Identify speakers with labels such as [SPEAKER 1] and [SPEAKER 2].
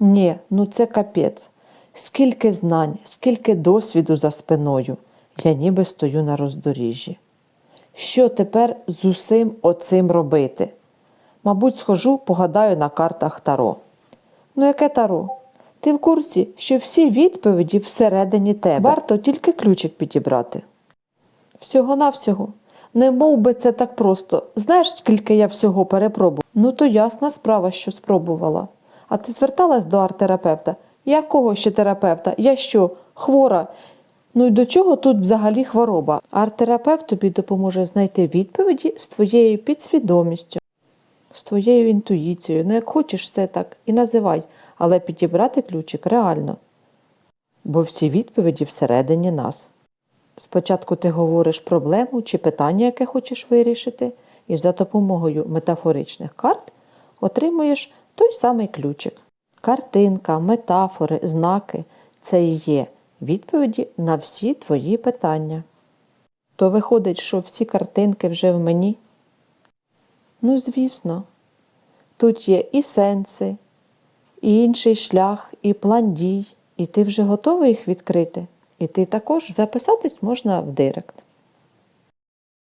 [SPEAKER 1] Ні, ну це капець. Скільки знань, скільки досвіду за спиною. Я ніби стою на роздоріжжі. Що тепер з усім оцим робити? Мабуть, схожу, погадаю на картах Таро. Ну, яке Таро? Ти в курсі, що всі відповіді всередині тебе. Варто тільки ключик підібрати. Всього-навсього. Не мов би це так просто. Знаєш, скільки я всього перепробувала? Ну, то ясна справа, що спробувала. А ти зверталась до арт-терапевта? Якого ще терапевта? Я що, хвора? Ну і до чого тут взагалі хвороба? Арт-терапевт тобі допоможе знайти відповіді з твоєю підсвідомістю, з твоєю інтуїцією. Ну, як хочеш, це так і називай, але підібрати ключик реально. Бо всі відповіді всередині нас. Спочатку ти говориш проблему чи питання, яке хочеш вирішити, і за допомогою метафоричних карт отримуєш той самий ключик. Картинка, метафори, знаки це і є відповіді на всі твої питання. То виходить, що всі картинки вже в мені? Ну, звісно, тут є і сенси, і інший шлях, і план дій, і ти вже готовий їх відкрити. І ти також записатись можна в директ.